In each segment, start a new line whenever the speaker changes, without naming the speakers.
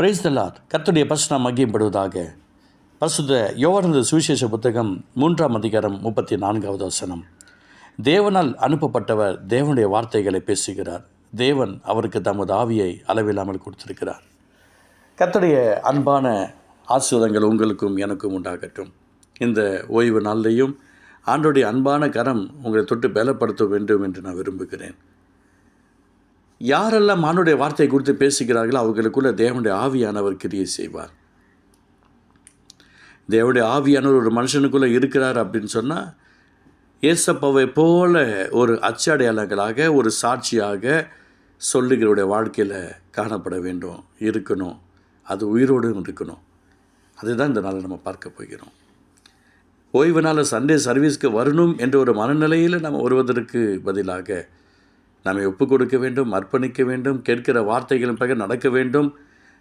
Price தல்லாத் கர்த்தருடைய பசுநாம் மகியப்படுவதாக பசுத யோவானது சுவிசேஷ புத்தகம் மூன்றாம் அதிகாரம் முப்பத்தி நான்காவது வசனம். தேவனால் அனுப்பப்பட்டவர் தேவனுடைய வார்த்தைகளை பேசுகிறார். தேவன் அவருக்கு தமது ஆவியை அளவில்லாமல் கொடுத்திருக்கிறார். கத்தடைய அன்பான ஆசீர்வாதங்கள் உங்களுக்கும் எனக்கும் உண்டாகட்டும். இந்த ஓய்வு நாளிலையும் ஆண்டோடைய அன்பான கரம் உங்களை தொட்டு பலப்படுத்த வேண்டும் என்று நான் விரும்புகிறேன். யாரெல்லாம் மானுடைய வார்த்தை குறித்து பேசுகிறார்களோ அவர்களுக்குள்ள தேவனுடைய ஆவியானவர் கிரியை செய்வார். தேவனுடைய ஆவியானவர் ஒரு மனுஷனுக்குள்ளே இருக்கிறார் அப்படின்னு சொன்னால் ஏசப்பாவை போல ஒரு அச்சடையாளர்களாக ஒரு சாட்சியாக சொல்லுகிறவருடைய வாழ்க்கையில் காணப்பட வேண்டும் இருக்கணும் அது உயிரோடும் இருக்கணும். அதுதான் இந்த நாளில் நம்ம பார்க்க போகிறோம். ஓய்வு நாள் சண்டே சர்வீஸ்க்கு வரணும் என்ற ஒரு மனநிலையில் நம்ம வருவதற்கு பதிலாக நம்மை ஒப்புக் கொடுக்க வேண்டும் அர்ப்பணிக்க வேண்டும் கேட்கிற வார்த்தைகளின் பக்கம் நடக்க வேண்டும்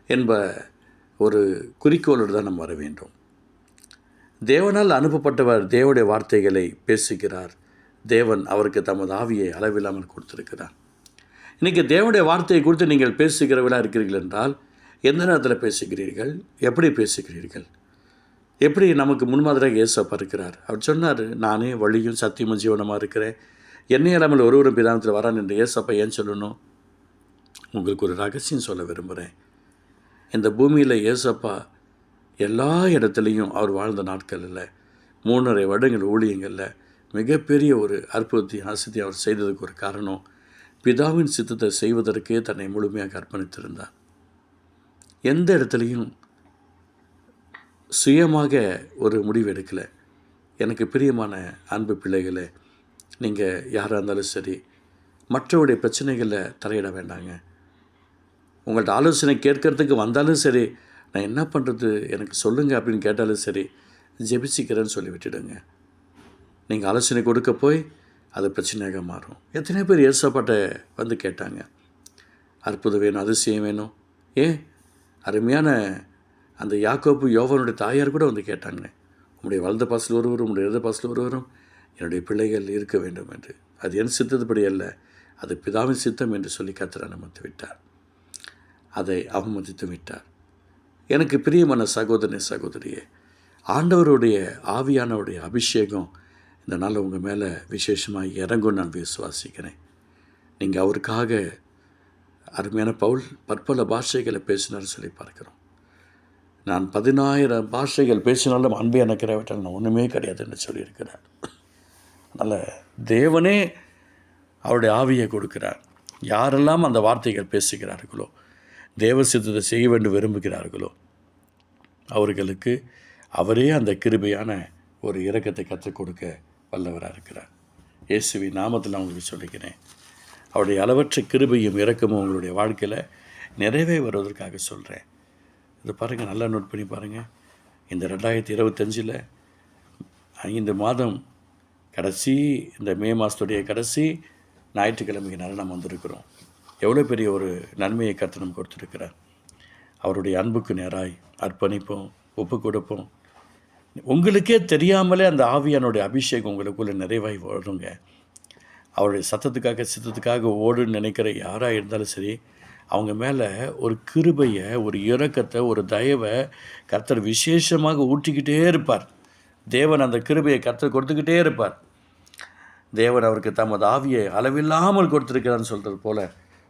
என்ப ஒரு குறிக்கோளோடு தான் நம்ம வர வேண்டும். தேவனால் அனுப்பப்பட்டவர் தேவனுடைய வார்த்தைகளை பேசுகிறார். தேவன் அவருக்கு தமது ஆவியை அளவில்லாமல் கொடுத்திருக்கிறார். இன்றைக்கி தேவனுடைய வார்த்தையை குறித்து நீங்கள் பேசுகிறவர்களாக இருக்கிறீர்கள் என்றால் எந்த நேரத்தில் பேசுகிறீர்கள்? எப்படி பேசுகிறீர்கள்? எப்படி நமக்கு முன்மாதிரியாக ஏசப்பா இருக்கிறார் அவர் சொன்னார் நானே வழியும் சத்தியமும் ஜீவனமாக இருக்கிறேன். என்னை இல்லாமல் ஒருவரும் பிதானத்தில் வரான் என்று ஏசப்பா ஏன் சொல்லணும்? உங்களுக்கு ஒரு ரகசியம் சொல்ல விரும்புகிறேன். இந்த பூமியில் ஏசப்பா எல்லா இடத்துலையும் அவர் வாழ்ந்த நாட்களில் மூணரை வருடங்கள் ஊழியங்களில் மிகப்பெரிய ஒரு அற்புதத்தையும் அசத்தையும் அவர் செய்ததுக்கு ஒரு காரணம் பிதாவின் சித்தத்தை செய்வதற்கே தன்னை முழுமையாக அர்ப்பணித்திருந்தார். எந்த இடத்துலையும் சுயமாக ஒரு முடிவு எடுக்கலை. எனக்கு பிரியமான அன்பு பிள்ளைகளை நீங்கள் யாராக இருந்தாலும் சரி மற்றவருடைய பிரச்சனைகளில் தலையிட வேண்டாங்க. உங்கள்ட்ட ஆலோசனை கேட்கறதுக்கு வந்தாலும் சரி நான் என்ன பண்ணுறது எனக்கு சொல்லுங்கள் அப்படின்னு கேட்டாலும் சரி ஜெபிச்சிக்கிறேன்னு சொல்லி விட்டுடுங்க. நீங்கள் ஆலோசனை கொடுக்க போய் அது பிரச்சனையாக மாறும். எத்தனை பேர் ஏசப்பாட்ட வந்து கேட்டாங்க. அற்புதம் வேணும் அதிசயம் வேணும். ஏன்? அருமையான அந்த யாக்கோப்பு யோவனுடைய தாயார் கூட வந்து கேட்டாங்க. உங்களுடைய வலது பாசில் ஒருவரும் உங்களுடைய இடது பாசில் ஒருவரும் என்னுடைய பிள்ளைகள் இருக்க வேண்டும் என்று. அது என் சித்தத்துப்படி அல்ல அது பிதாவின் சித்தம் என்று சொல்லி கத்திர அனுமதி விட்டார். அதை அவமதித்து விட்டார். எனக்கு பிரியமான சகோதரனே சகோதரியே ஆண்டவருடைய ஆவியானவருடைய அபிஷேகம் இந்த நாள் உங்கள் மேலே விசேஷமாக இறங்கும் நான் விசுவாசிக்கிறேன். நீங்கள் அவருக்காக அருமையான பவுல் பற்பல பாஷைகளை பேசினார் சொல்லி பார்க்குறோம். நான் பதினாயிரம் பாஷைகள் பேசினாலும் அன்பே எனக்கிறவற்றால் நான் ஒன்றுமே கிடையாதுன்னு சொல்லியிருக்கிறார். அதனால் தேவனே அவருடைய ஆவியை கொடுக்கிறார். யாரெல்லாம் அந்த வார்த்தைகள் பேசுகிறார்களோ தேவ சித்தத்தை செய்ய வேண்டும் விரும்புகிறார்களோ அவர்களுக்கு அவரே அந்த கிருபையான ஒரு இறக்கத்தை கற்றுக் கொடுக்க வல்லவராக இருக்கிறார். இயேசுவி நாமத்தில் நான் உங்களுக்கு சொல்லிக்கிறேன் அவருடைய அளவற்ற கிருபையும் இறக்கமும் உங்களுடைய வாழ்க்கையில் நிறைவே வருவதற்காக சொல்கிறேன் இது பாருங்கள் நல்லா நோட் பண்ணி பாருங்கள் இந்த ரெண்டாயிரத்தி இருபத்தஞ்சில் ஐந்து மாதம் கடைசி இந்த மே மாதத்துடைய கடைசி ஞாயிற்றுக்கிழமைக்கு நாம் வந்திருக்கிறோம். எவ்வளோ பெரிய ஒரு நன்மையை கத்தனம் கொடுத்துருக்கிறார். அவருடைய அன்புக்கு நேராய் அர்ப்பணிப்போம் ஒப்பு கொடுப்போம். உங்களுக்கே தெரியாமலே அந்த ஆவியானுடைய அபிஷேகம் உங்களுக்குள்ளே நிறைவாய் வருங்க அவருடைய சத்தத்துக்காக சித்தத்துக்காக ஓடுன்னு நினைக்கிற யாராக இருந்தாலும் சரி அவங்க மேலே ஒரு கிருபையை ஒரு இறக்கத்தை ஒரு தயவை கர்த்தர் விசேஷமாக ஊற்றிக்கிட்டே இருப்பார். தேவன் அந்த கிருபையை கர்த்தர் கொடுத்துக்கிட்டே இருப்பார். தேவன் அவருக்கு தமது ஆவியை அளவில்லாமல் கொடுத்துருக்கிறான்னு சொல்கிறது போல்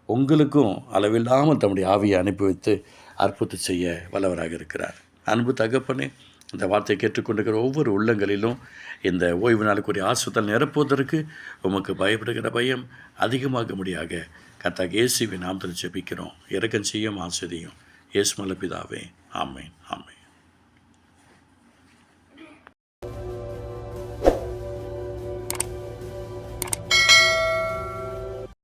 உங்களுக்கும் அளவில்லாமல் தம்முடைய ஆவியை அனுப்பி வைத்து அற்புதம் செய்ய வல்லவராக இருக்கிறார். அன்பு தகப்பனே இந்த வார்த்தையை கேட்டுக்கொண்டிருக்கிற ஒவ்வொரு உள்ளங்களிலும் இந்த ஓய்வு நாளுக்குரிய ஆசுத்தல் நிரப்புவதற்கு உமக்கு பயப்படுகிற பயம் அதிகமாக முடியாக கத்தா இயேசுவின் நாம் தெரிஞ்சபிக்கிறோம் இறக்கம் செய்யும் ஆசிரியும். இயேசு மலப்பிதாவே ஆமேன் ஆமேன்.